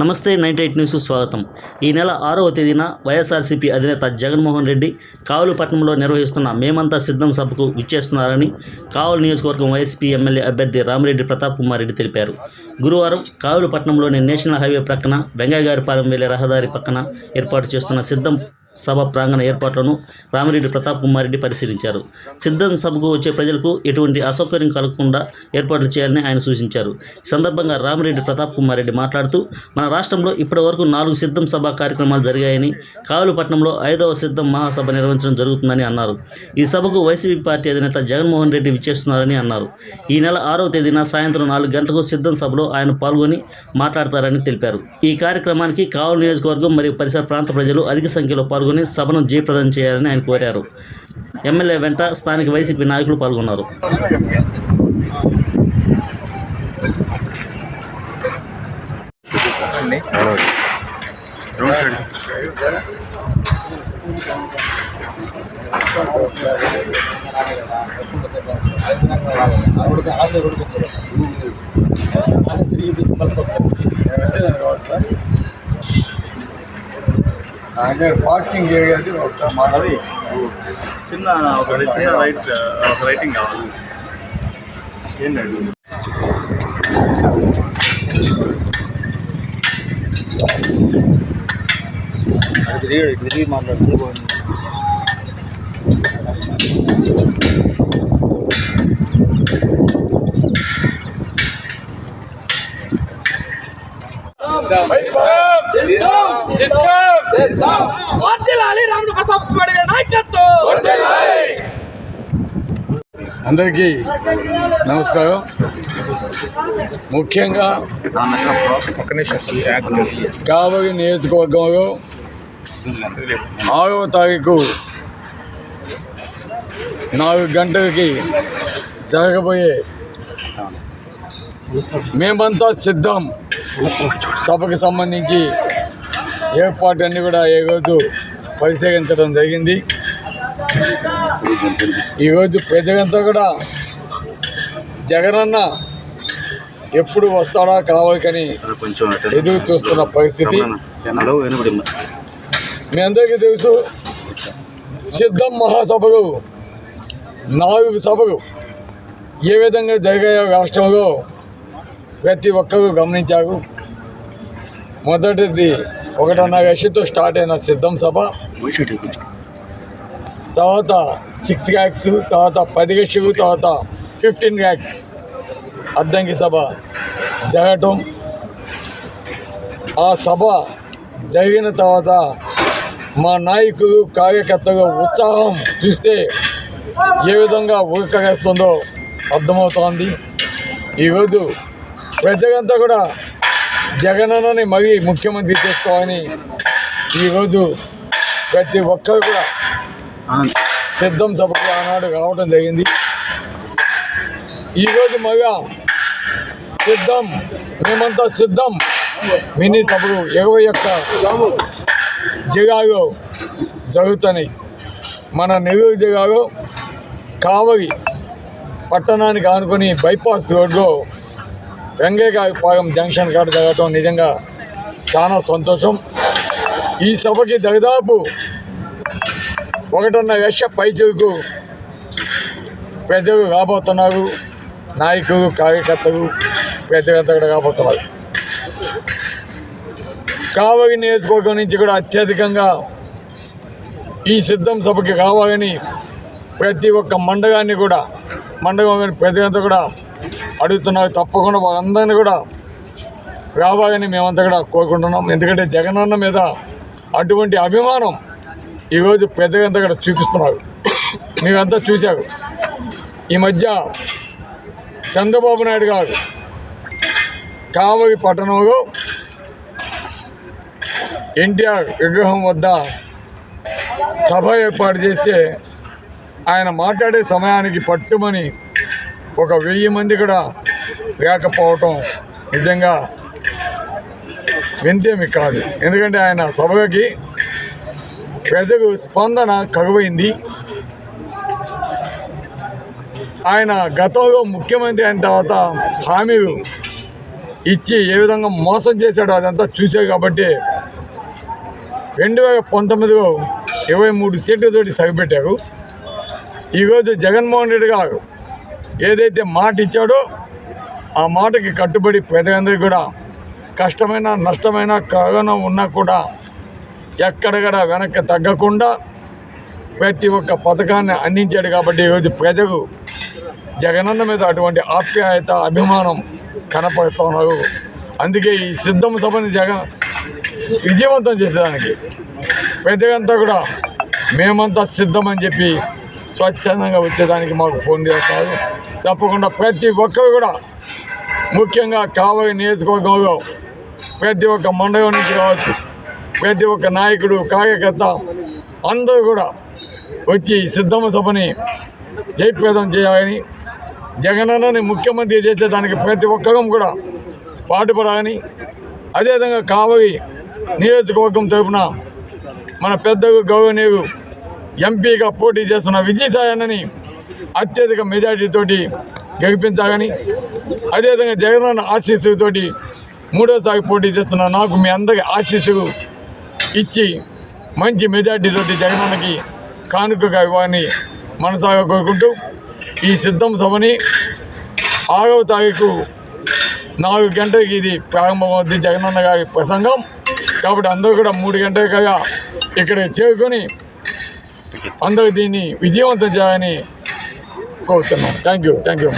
నమస్తే ninety eight న్యూస్కు స్వాగతం. ఈ నెల ఆరవ తేదీన వైఎస్ఆర్సీపీ అధినేత జగన్మోహన్ రెడ్డి కావులుపట్నంలో నిర్వహిస్తున్న మేమంతా సిద్ధం సభకు విచ్చేస్తున్నారని కావలి నియోజకవర్గం వైఎస్పీ ఎమ్మెల్యే అభ్యర్థి రామిరెడ్డి ప్రతాప్ కుమార్ రెడ్డి తెలిపారు. గురువారం కావులపట్నంలోని నేషనల్ హైవే ప్రక్కన వెంగయ్యగారిపాలెం వెళ్ళే రహదారి పక్కన ఏర్పాటు చేస్తున్న సిద్ధం సభ ప్రాంగణ ఏర్పాట్లను రామిరెడ్డి ప్రతాప్ కుమార్ రెడ్డి పరిశీలించారు. సిద్ధం సభకు వచ్చే ప్రజలకు ఎటువంటి అసౌకర్యం కలగకుండా ఏర్పాట్లు చేయాలని ఆయన సూచించారు. సందర్భంగా రామిరెడ్డి ప్రతాప్ కుమార్ రెడ్డి మాట్లాడుతూ మన రాష్ట్రంలో ఇప్పటి వరకు నాలుగు సిద్ధం సభ కార్యక్రమాలు జరిగాయని కావులుపట్నంలో ఐదవ సిద్ధం మహాసభ నిర్వహించడం జరుగుతుందని అన్నారు. ఈ సభకు వైసీపీ పార్టీ అధినేత జగన్మోహన్ రెడ్డి విచ్చేస్తున్నారని అన్నారు. ఈ నెల ఆరవ తేదీన సాయంత్రం నాలుగు గంటలకు సిద్ధం సభలో ఆయన పాల్గొని మాట్లాడతారని తెలిపారు. ఈ కార్యక్రమానికి కావలి నియోజకవర్గం మరియు పరిసర ప్రాంత ప్రజలు అధిక సంఖ్యలో పాల్గొని సభను జయప్రదం చేయాలని ఆయన కోరారు. ఎమ్మెల్యే వెంట స్థానిక వైసీపీ నాయకులు పాల్గొన్నారు. అదే పార్కింగ్ అది ఒకసారి మాట్లాడి చిన్న ఒక చిన్న రైట్ ఒక రైటింగ్ కావాలి. ఏంటండి అది తిరిగి తిరిగి మాట్లాడుతూ వర్ధిల్లాలి రాముడు ప్రతాప్ కుమార్ గారి నాయకత్వం అందరికీ నమస్కారం. ముఖ్యంగా కావలి నియోజకవర్గంలో ఆరవ తారీఖు నాలుగు గంటలకి జరగబోయే మేమంతా సిద్ధం. సభకు సంబంధించి ఏర్పాట్లన్నీ కూడా ఈరోజు పరిశీలించడం జరిగింది. ఈరోజు ప్రజలంతా కూడా జగనన్న ఎప్పుడు వస్తాడా కావాలని ఎదురు చూస్తున్న పరిస్థితి. మీ అందరికీ తెలుసు సిద్ధం మహాసభలు నాలుగు సభలు ఏ విధంగా జరిగాయో రాష్ట్రంలో ప్రతి ఒక్కరూ గమనించారు. మొదటిది ఒకటిన్నర లక్షతో స్టార్ట్ అయిన సిద్ధం సభ. తర్వాత సిక్స్ ల్యాక్స్ తర్వాత పది లక్షలు తర్వాత ఫిఫ్టీన్ ల్యాక్స్ అద్దంకి సభ జరగటం. ఆ సభ జరిగిన తర్వాత మా నాయకులు కార్యకర్తలు ఉత్సాహం చూస్తే ఏ విధంగా ఉరకవేస్తుందో అర్థమవుతోంది. ఈరోజు ప్రజలంతా కూడా జగనన్నని మరీ ముఖ్యమంత్రి చేసుకోవాలని ఈరోజు ప్రతి ఒక్కరు కూడా సిద్ధం సభకు ఆనాడు రావడం జరిగింది. ఈరోజు మగా సిద్ధం మేమంతా సిద్ధం. మినీ సభకు ఇరవై ఒక్క జిల్లాలో జరుగుతున్నాయి. మన నెల్లూరు జిల్లాలో కావలి పట్టణానికి ఆనుకొని బైపాస్ రోడ్లో వెంగయ్యపాలెం జంక్షన్ కాడ జరగటం నిజంగా చాలా సంతోషం. ఈ సభకి దాదాపు ఒకటిన్న లక్ష పైచలకు పెద్దలు రాబోతున్నారు నాయకులు కార్యకర్తలు పెద్ద కూడా రాబోతున్నారు కావలి నియోజకవర్గం నుంచి కూడా అత్యధికంగా ఈ సిద్ధం సభకి కావాలని ప్రతి ఒక్క మండలాన్ని కూడా మండలం ప్రజలంతా కూడా అడుగుతున్నారు. తప్పకుండా వాళ్ళందరినీ కూడా రావాలని మేమంతా కూడా కోరుకుంటున్నాం. ఎందుకంటే జగనన్న మీద అటువంటి అభిమానం ఈరోజు పెద్దగంతా కూడా చూపిస్తున్నారు. మీరంతా చూశారు ఈ మధ్య చంద్రబాబు నాయుడు గారు కావలి పట్టణంలో ఎన్టీఆర్ విగ్రహం వద్ద సభ ఏర్పాటు చేస్తే ఆయన మాట్లాడే సమయానికి పట్టుమని ఒక వెయ్యి మంది కూడా లేకపోవటం నిజంగా వింతేమి కాదు. ఎందుకంటే ఆయన సభకి ప్రజలు స్పందన కరువైంది. ఆయన గతంలో ముఖ్యమంత్రి అయిన తర్వాత హామీలు ఇచ్చి ఏ విధంగా మోసం చేశాడో అదంతా చూసే కాబట్టి రెండు వేల పంతొమ్మిదిలో ఇరవై మూడు సీట్లతోటి సరిపెట్టారు. ఈరోజు జగన్మోహన్ రెడ్డి గారు ఏదైతే మాట ఇచ్చాడో ఆ మాటకి కట్టుబడి ప్రజలందరికీ కూడా కష్టమైన నష్టమైన కగనం ఉన్నా కూడా ఎక్కడక్కడ వెనక్కి తగ్గకుండా ప్రతి ఒక్క పథకాన్ని అందించాడు కాబట్టి ఈరోజు ప్రజలు జగనన్న మీద అటువంటి ఆప్యాయత అభిమానం కనపడుతున్నారు అందుకే ఈ సిద్ధం సభని జగన్ విజయవంతం చేసేదానికి. ప్రజలంతా కూడా మేమంతా సిద్ధమని చెప్పి స్వచ్ఛందంగా వచ్చేదానికి మాకు ఫోన్ చేస్తారు తప్పకుండా ప్రతి ఒక్కరు కూడా ముఖ్యంగా కావలి నియోజకవర్గంలో ప్రతి ఒక్క మండలం నుంచి కావచ్చు ప్రతి ఒక్క నాయకుడు కార్యకర్త అందరూ కూడా వచ్చి సిద్ధమ్మ సిద్ధమ సభని జయప్రదం చేయాలని జగనన్నని ముఖ్యమంత్రి చేసేదానికి ప్రతి ఒక్కరం కూడా పాటుపడాలని అదేవిధంగా కావలి నియోజకవర్గం తరపున మన పెద్దలు గౌరవనీయులు ఎంపీగా పోటీ చేస్తున్న విజయసాయన్నని అత్యధిక మెజార్టీతోటి గెలిపించాలని అదేవిధంగా జగనన్న ఆశీస్సుతోటి మూడోసారి పోటీ చేస్తున్న నాకు మీ అందరి ఆశీస్సులు ఇచ్చి మంచి మెజార్టీతోటి జగనన్నకి కానుకగా ఇవ్వాలని మనసాగా కోరుకుంటూ ఈ సిద్ధం సభని ఆరవ తారీఖు నాలుగు గంటలకి ఇది ప్రారంభమవుతుంది జగనన్న గారి ప్రసంగం. కాబట్టి అందరూ కూడా మూడు గంటలకగా ఇక్కడ చేరుకొని అందరూ దీన్ని విజయవంతం చేయాలని కోరుతున్నాను థ్యాంక్ యూ థ్యాంక్ యూ